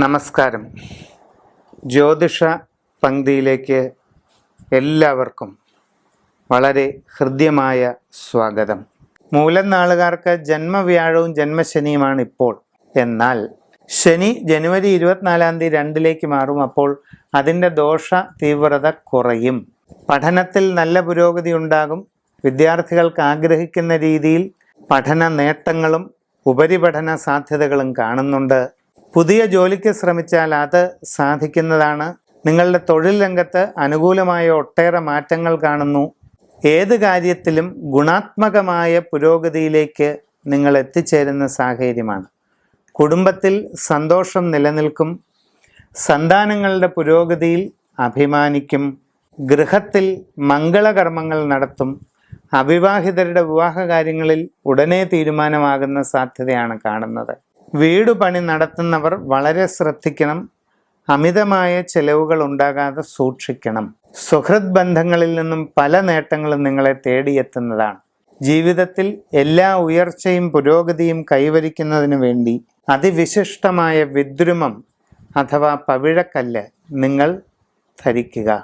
നമസ്കാരം. ജ്യോതിഷ പങ്ക്തിയിലേക്ക് എല്ലാവർക്കും വളരെ ഹൃദ്യമായ സ്വാഗതം. മൂലം നാളുകാർക്ക് ജന്മവ്യാഴവും ജന്മശനിയുമാണ് ഇപ്പോൾ. എന്നാൽ ശനി ജനുവരി ഇരുപത്തിനാലാം തീയതി രണ്ടിലേക്ക് മാറും അപ്പോൾ അതിന്റെ ദോഷ തീവ്രത കുറയും. പഠനത്തിൽ നല്ല പുരോഗതി ഉണ്ടാകും. വിദ്യാർത്ഥികൾക്ക് ആഗ്രഹിക്കുന്ന രീതിയിൽ പഠന നേട്ടങ്ങളും ഉപരിപഠന സാധ്യതകളും കാണുന്നുണ്ട്. പുതിയ ജോലിക്ക് ശ്രമിച്ചാൽ അത് സാധിക്കുന്നതാണ്. നിങ്ങളുടെ തൊഴിൽ രംഗത്ത് അനുകൂലമായ ഒട്ടേറെ മാറ്റങ്ങൾ കാണുന്നു. ഏത് കാര്യത്തിലും ഗുണാത്മകമായ പുരോഗതിയിലേക്ക് നിങ്ങൾ എത്തിച്ചേരുന്ന സാഹചര്യമാണ്. കുടുംബത്തിൽ സന്തോഷം നിലനിൽക്കും. സന്താനങ്ങളുടെ പുരോഗതിയിൽ അഭിമാനിക്കും. ഗൃഹത്തിൽ മംഗളകർമ്മങ്ങൾ നടത്തും. അവിവാഹിതരുടെ വിവാഹ കാര്യങ്ങളിൽ ഉടനെ തീരുമാനമാകുന്ന സാധ്യതയാണ് കാണുന്നത്. വീട് പണി നടത്തുന്നവർ വളരെ ശ്രദ്ധിക്കണം. അമിതമായ ചെലവുകൾ ഉണ്ടാകാതെ സൂക്ഷിക്കണം. സുഹൃത് ബന്ധങ്ങളിൽ നിന്നും പല നേട്ടങ്ങളും നിങ്ങളെ തേടിയെത്തുന്നതാണ്. ജീവിതത്തിൽ എല്ലാ ഉയർച്ചയും പുരോഗതിയും കൈവരിക്കുന്നതിനു വേണ്ടി അതിവിശിഷ്ടമായ വിദ്രുമം അഥവാ പവിഴക്കല്ല് നിങ്ങൾ ധരിക്കുക.